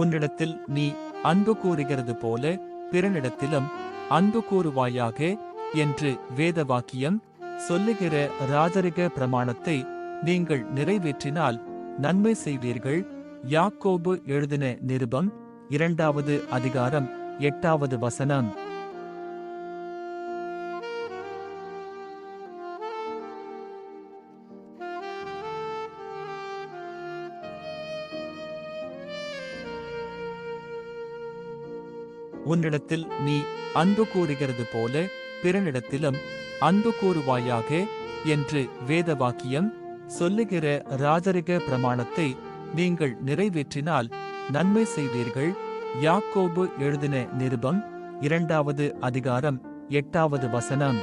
உன்னிடத்தில் நீ அன்பு கூறுகிறது போல பிறனிடத்திலும் அன்பு கூறுவாயாக என்று வேத வாக்கியம் சொல்லுகிற ராஜரிக பிரமாணத்தை நீங்கள் நிறைவேற்றினால் நன்மை செய்வீர்கள். யாக்கோபு எழுதின நிருபம் இரண்டாவது அதிகாரம் எட்டாவது வசனம். உன்னிடத்தில் நீ அன்பு கூறுகிறது போல பிறனிடத்திலும் அன்பு கூறுவாயாக என்று வேத வாக்கியம் சொல்லுகிற ராஜரிக பிரமாணத்தை நீங்கள் நிறைவேற்றினால் நன்மை செய்வீர்கள். யாக்கோபு எழுதின நிருபம் இரண்டாவது அதிகாரம் எட்டாவது வசனம்.